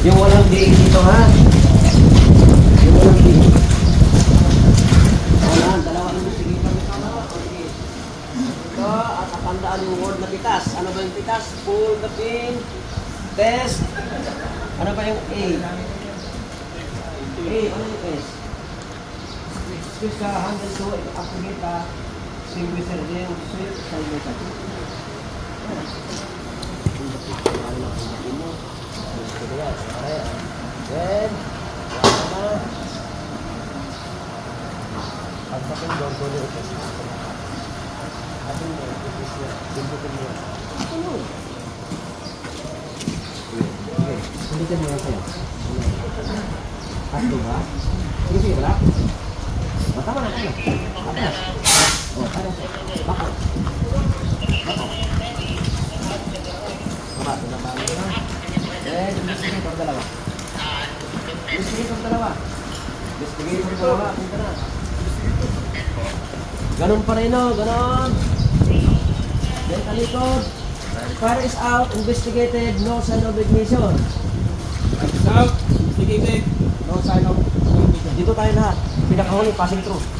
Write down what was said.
Yung walang diin dito ha. Yung walang diin. Wala, dalawa yung sige pa na. Okay. Ito, at natandaan yung word na pitas. Ano ba yung pitas? Pull the pin. Test. Ano ba yung A? A, ano yung S? Squeeze ka, handle to, ka. Single cell din, sweep, side by side. Then, wala na. Pagdating doon, doon yung ito. Ating mo, ipis niya, dumputin mo. Ano? Sulitin mo yan sa'yo. Tatlo ba? Sige, sige, wala. O, tama na. Tama na. O, tama na. Bako. Bako. Tinabali na. Investigator dalawa. Investigator dalawa. Investigator dalawa. Punta na. Ganon pa rin, no? Ganon. Then, talikod. Fire is out. Investigated. No sign of ignition. Out. Sige, No sign of ignition. Dito tayo lahat. Pinakahuli, passing through.